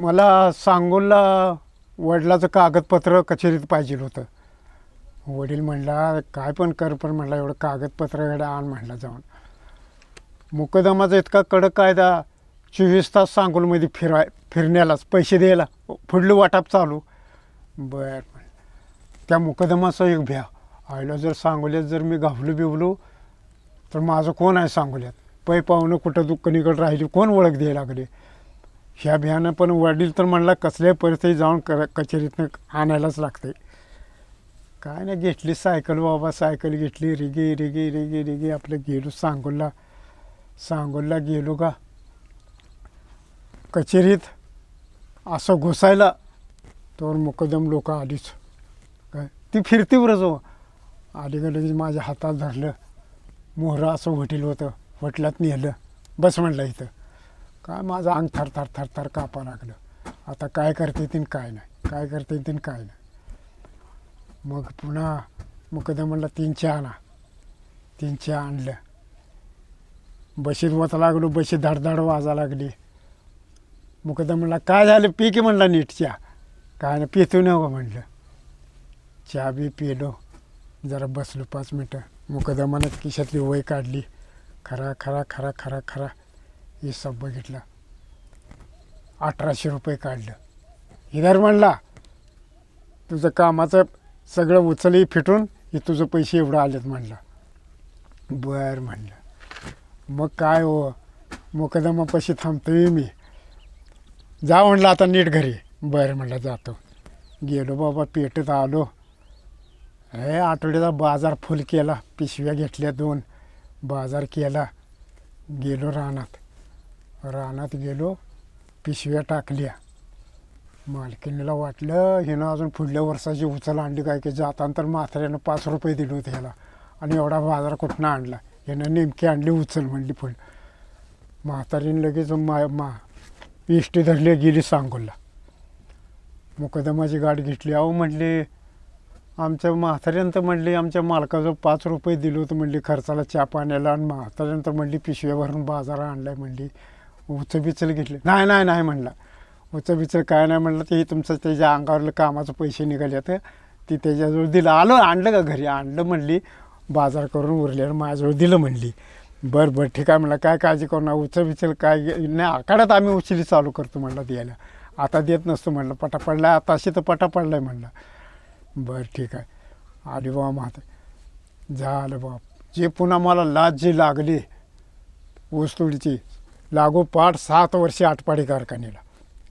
मला सांगोला वडिलाचं कागदपत्र कचेरीत पाहिजे होतं. वडील म्हणला काय पण कर पण म्हणला एवढं कागदपत्र एवढं आण म्हणला जाऊन. मुकदमाचा इतका कडक कायदा चोवीस तास सांगोलमध्ये फिराय फिरण्यालाच पैसे द्यायला पुढलं वाटाप चालू. बर त्या मुकदमाचा एक भ्या. आईला जर सांगोल्यात जर मी घाबलो बिवलो तर माझं कोण आहे सांगोल्यात? पै पाहुणं कुठं दुःखनीकडे राहिली कोण ओळख द्यायला लागले? ह्या भ्यानं पण वडील तर म्हणला कसल्याही परिस्थितीत जाऊन कर कचेरीतनं आणायलाच लागते काय नाही घेतली सायकल बाबा सायकल घेतली रिगी रिगी रिगी रिगी. आपलं गेलो सांगोलला. सांगोलला गेलो का? कचेरीत असं घुसायला तर मुकदम लोक आलीच. काय? ती फिरती बरं जो अलीकडे माझ्या हातात धरलं. मोहरं असं होटेल होतं. होटलात नेलं. बस म्हणलं इथं. काय माझं अंग थर थर थर थर कापा लागलं. आता काय करते तीन काय नाही. काय करते तीन काय नाही. मग पुन्हा मुकदम म्हणलं तीन चहा आणा. तीन चहा आणलं. बशीत वता लागलो बशीत धडधड वाजा लागली. मुकदम म्हणला काय झालं? पी की म्हणला नीट चहा. काय नाही पितो नव्हा म्हणलं. चहा बी पिलो. जरा बसलो पाच मिनटं. मुकदमानं खिशातली वय काढली. खरा खरा खरा खरा खरा हिसाब बघितला. अठराशे रुपये काढलं. हिदार म्हणला तुझं कामाचं सगळं उचलही फिटून हे तुझं पैसे एवढं आलेत म्हणलं. बरं म्हणलं. मग काय हो? मुकदमापाशी थांबतोय मी. जा म्हणलं आता नीट घरी. बरं म्हणलं जातो. गेलो बाबा पेटत आलो. हे आठवड्याचा बाजार फुल केला. पिशव्या घेतल्या दोन. बाजार केला. गेलो रानात. रानात गेलो पिशव्या टाकल्या. मालकिनीला वाटलं हिनं अजून पुढल्या वर्षाची उचल आणली काय की जाताना तर म्हाताऱ्यानं पाच रुपये दिले होते ह्याला. आणि एवढा बाजार कुठनं आणला? यानं नेमकी आणली उचल म्हणली फुल म्हातारीने लगेच मा मा इष्टी धरली गेली सांगोला मुकदमाची गाठ घेतली. अहो म्हणली आमच्या म्हाताऱ्यानं तर म्हणली आमच्या मालकाचं पाच रुपये दिलं होतं म्हणली खर्चाला चहा पाण्याला. आणि म्हाताऱ्यानं तर म्हणली पिशव्या भरून बाजारात आणलाय म्हणली. उचं बिचल घेतले. नाही नाही नाही म्हणला. उचं बिचल काय नाही म्हणलं ते तुमचं त्याच्या अंगावरलं कामाचं पैसे निघाले तर ती त्याच्याजवळ दिलं. आलो आणलं का घरी? आणलं म्हणली. बाजार करून उरल्यावर माझ्याजवळ दिलं म्हणली. बरं बरं ठीक आहे म्हणलं. काय काळजी करू ना उचं बिचल काय नाही आकाडात आम्ही उचली चालू करतो म्हणलं द्यायला. आता देत नसतो म्हणलं. पटा पडला आता अशी तर पटा पडलाय म्हणलं. बरं ठीक आहे. आली बाबा म्हाता झालं बाप जे पुन्हा मला लाज जी लागली ऊसतोडीची लागोपाठ सात वर्षे आटपाडी कारखान्याला.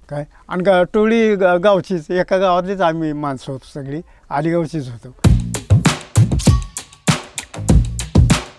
काय? आणि गा टोळी ग गावचीच एका गावातलीच आम्ही माणसं होतो सगळी. आलीगावचीच होतो.